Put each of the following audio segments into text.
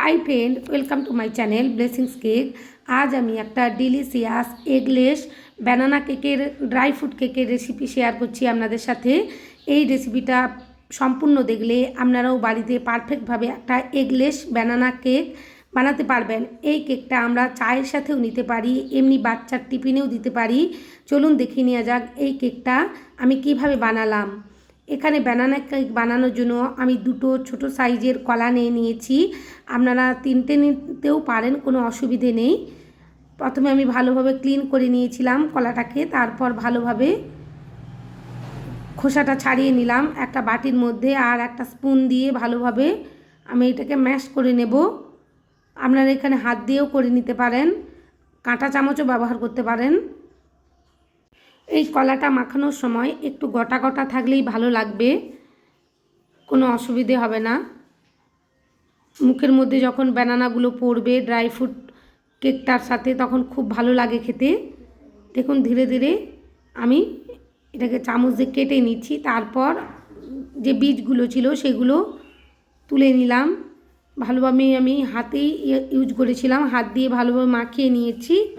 Hi friend welcome to my channel blessings cake আজ আমি একটা ডিলিশিয়াস এগলেস ব্যানানা কেকের ড্রাই ফ্রুট কেকের রেসিপি শেয়ার করছি আপনাদের সাথে। এই রেসিপিটা সম্পূর্ণ দেখলে আপনারাও বাড়িতে পারফেক্টভাবে একটা এগলেস ব্যানানা কেক বানাতে পারবেন। এই কেকটা আমরা চায়ের সাথেও নিতে পারি, এমনি বাচ্চার টিফিনেও দিতে পারি। চলুন দেখে নেওয়া যাক এই কেকটা আমি কীভাবে বানালাম। এখানে ব্যানানা কেক বানানোর জন্য আমি দুটো ছোট সাইজের কলা নিয়ে নিয়েছি। আপনারা তিনটে নিতেও পারেন, কোনো অসুবিধে নেই। প্রথমে আমি ভালোভাবে ক্লিন করে নিয়েছিলাম কলাটাকে, তারপর ভালোভাবে খোসাটা ছাড়িয়ে নিলাম একটা বাটির মধ্যে আর একটা স্পুন দিয়ে ভালোভাবে আমি এটাকে ম্যাশ করে নেব। আপনারা এখানে হাত দিয়েও করে নিতে পারেন, কাঁটা চামচও ব্যবহার করতে পারেন। এই কলাটা মাখানোর সময় একটু গোটা গোটা থাকলেই ভালো লাগবে। কোনো অসুবিধে হবে না। মুখের মধ্যে যখন ব্যানানাগুলো পড়বে ড্রাই ফ্রুট কেকটার সাথে তখন খুব ভালো লাগে খেতে। দেখুন, ধীরে ধীরে আমি এটাকে চামচ দিয়ে কেটে নিচ্ছি। তারপর যে বীজগুলো ছিল সেগুলো তুলে নিলাম। ভালোভাবে আমি হাতেই ইউজ করেছিলাম। হাত দিয়ে ভালোভাবে মাখিয়ে নিয়েছি।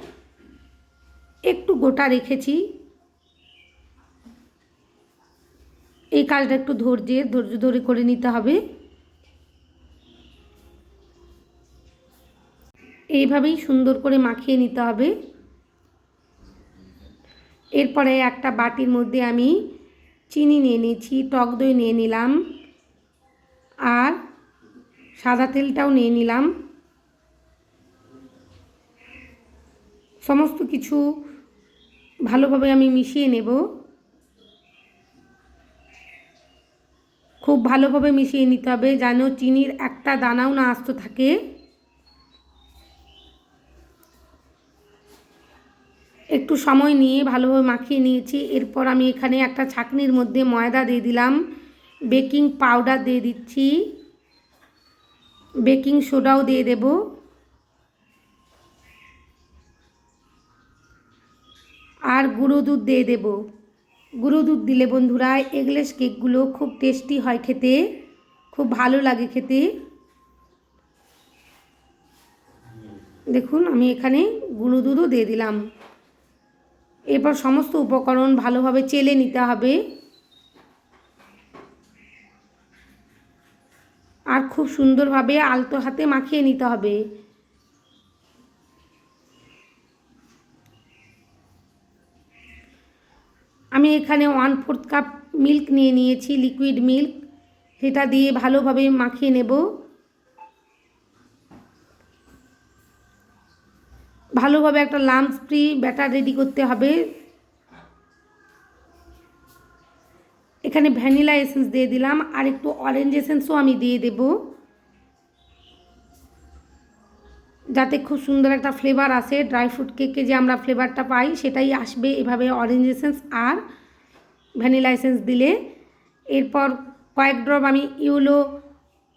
একটু গোটা রেখেছি। এই কাজটা একটু ধৈর্যের ধৈর্য ধরে করে নিতে হবে। এইভাবেই সুন্দর করে মাখিয়ে নিতে হবে। এরপরে একটা বাটির মধ্যে আমি চিনি নিয়ে নিয়েছি, টক দই নিয়ে নিলাম আর সাদা তেলটাও নিয়ে নিলাম। সমস্ত কিছু ভালোভাবে আমি মিশিয়ে নেব। খুব ভালোভাবে মিশিয়ে নিতে হবে যেন চিনির একটা দানাও না আস্ত থাকে। একটু সময় নিয়ে ভালোভাবে মাখিয়ে নিয়েছি। এরপর আমি এখানে একটা ছাকনির মধ্যে ময়দা দিয়ে দিলাম। বেকিং পাউডার দিয়ে দিচ্ছি। বেকিং সোডাও দিয়ে দেব। আর গুঁড়ো দুধ দিয়ে দেব। গুঁড়ো দুধ দিলে বন্ধুরা, এগলেস কেকগুলো খুব টেস্টি হয় খেতে। খুব ভালো লাগে খেতে। দেখুন, আমি এখানে গুঁড়ো দুধও দিয়ে দিলাম। এরপর সমস্ত উপকরণ ভালোভাবে চেলে নিতে হবে। আর খুব সুন্দরভাবে আলতো হাতে মাখিয়ে নিতে হবে। আমি এখানে ওয়ান ফোর্থ কাপ মিল্ক নিয়ে নিয়েছি লিকুইড মিল্ক সেটা দিয়ে ভালোভাবে মাখিয়ে নেব। ভালোভাবে একটা লাম্পস ফ্রি ব্যাটার রেডি করতে হবে। এখানে ভ্যানিলা এসেন্স দিয়ে দিলাম, আর একটু অরেঞ্জ এসেন্সও আমি দিয়ে দেব। যাতে খুব সুন্দর একটা ফ্লেভার আসে ড্রাই ফ্রুট কেকে যে আমরা ফ্লেভারটা পাই, সেটাই আসবে এভাবে অরেঞ্জ এসেন্স আর ভ্যানিলা এসেন্স দিলে। এরপর কয়েক ড্রপ আমি ইউলো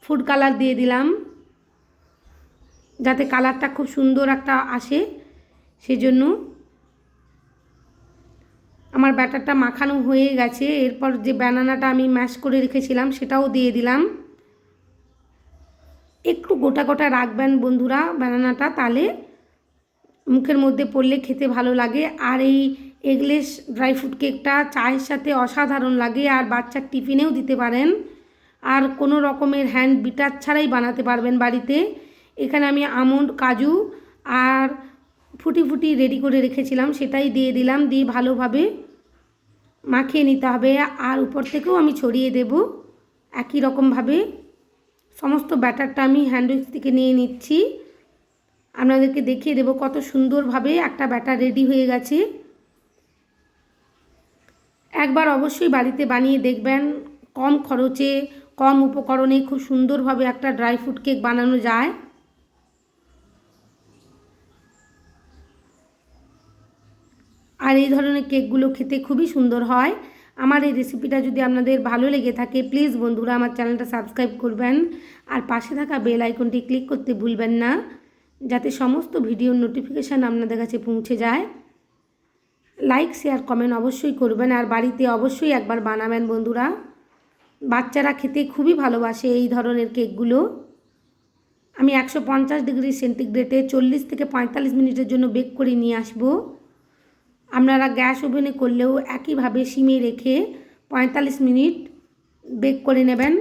ফুড কালার দিয়ে দিলাম, যাতে কালারটা খুব সুন্দর একটা আসে সেজন্য। আমার ব্যাটারটা মাখানো হয়ে গেছে, এরপর যে ব্যানানাটা আমি ম্যাশ করে রেখেছিলাম, সেটাও দিয়ে দিলাম। একটু গোটা গোটা রাখবেন বন্ধুরা ব্যানানাটা তাহলে মুখের মধ্যে পড়লে খেতে ভালো লাগে। আর এই এগলেস ড্রাই ফ্রুট কেকটা চায়ের সাথে অসাধারণ লাগে, আর বাচ্চার টিফিনেও দিতে পারেন। আর কোনো রকমের হ্যান্ড বিটার ছাড়াই বানাতে পারবেন বাড়িতে। এখানে আমি আমন্ড, কাজু আর ফুটি ফুটি রেডি করে রেখেছিলাম, সেটাই দিয়ে দিলাম, দিয়ে ভালোভাবে মাখিয়ে নিতে হবে। আর উপর থেকেও আমি ছড়িয়ে দেব, একই রকমভাবে। সমস্ত ব্যাটারটা আমি হ্যান্ডউইচ থেকে নিয়ে নিচ্ছি। আপনাদেরকে দেখিয়ে দেব কত সুন্দরভাবে একটা ব্যাটার রেডি হয়ে গেছে। একবার অবশ্যই বাড়িতে বানিয়ে দেখবেন, কম খরচে, কম উপকরণে খুব সুন্দরভাবে একটা ড্রাই ফ্রুট কেক বানানো যায়। আর এই ধরনের কেকগুলো খেতে খুবই সুন্দর হয়। আমার এই রেসিপিটা যদি আপনাদের ভালো লেগে থাকে প্লিজ বন্ধুরা আমার চ্যানেলটা সাবস্ক্রাইব করবেন। আর পাশে থাকা বেল আইকনটি ক্লিক করতে ভুলবেন না, যাতে সমস্ত ভিডিওর নোটিফিকেশান আপনাদের কাছে পৌঁছে যায়। লাইক শেয়ার কমেন্ট অবশ্যই করবেন, আর বাড়িতে অবশ্যই একবার বানাবেন বন্ধুরা। বাচ্চারা খেতে খুবই ভালোবাসে এই ধরনের কেকগুলো আমি একশো পঞ্চাশ ডিগ্রি সেন্টিগ্রেডে চল্লিশ থেকে পঁয়তাল্লিশ মিনিটের জন্য বেক করে নিয়ে আসব। আপনারা গ্যাস ওভেনে করলেও একইভাবে সিমে রেখে পঁয়তাল্লিশ মিনিট বেক করে নেবেন।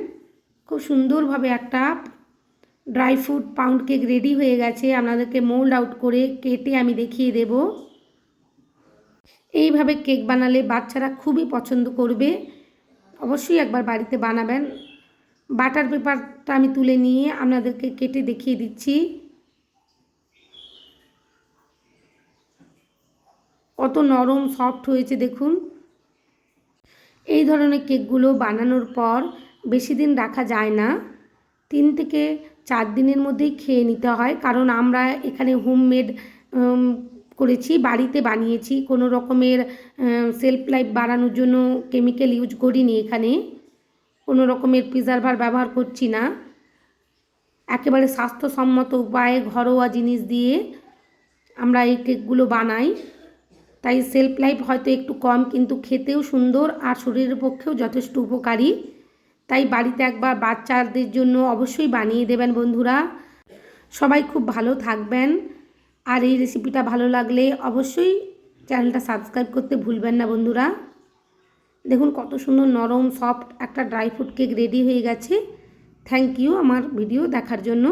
খুব সুন্দরভাবে একটা dry fruit pound cake ready হয়ে গেছে। আপনাদেরকে মোল্ড আউট করে কেটে আমি দেখিয়ে দেব। এইভাবে কেক বানালে বাচ্চারা খুবই পছন্দ করবে। অবশ্যই একবার বাড়িতে বানাবেন। বাটার পেপারটা আমি তুলে নিয়ে আপনাদেরকে কেটে দেখিয়ে দিচ্ছি। কত নরম সফট হয়েছে দেখুন। এই ধরনের কেকগুলো বানানোর পর বেশি দিন রাখা যায় না। তিন থেকে চার দিনের মধ্যেই খেয়ে নিতে হয়। কারণ আমরা এখানে হোমমেড করেছি, বাড়িতে বানিয়েছি। কোনো রকমের সেলফ লাইফ বাড়ানোর জন্য কেমিক্যাল ইউজ করিনি এখানে। কোনো রকমের প্রিজারভার ব্যবহার করছি না। একেবারে স্বাস্থ্যসম্মত উপায়ে ঘরোয়া জিনিস দিয়ে আমরা এই কেকগুলো বানাই। তাই সেলফ লাইফ হয়তো একটু কম, কিন্তু খেতেও সুন্দর আর শরীরের পক্ষেও যথেষ্ট উপকারী। তাই বাড়িতে একবার বাচ্চাদের জন্য অবশ্যই বানিয়ে দেবেন বন্ধুরা। সবাই খুব ভালো থাকবেন। আর এই রেসিপিটা ভালো লাগলে অবশ্যই চ্যানেলটা সাবস্ক্রাইব করতে ভুলবেন না বন্ধুরা। দেখুন কত সুন্দর নরম সফট একটা ড্রাই ফ্রুট কেক রেডি হয়ে গেছে। থ্যাংক ইউ আমার ভিডিও দেখার জন্য।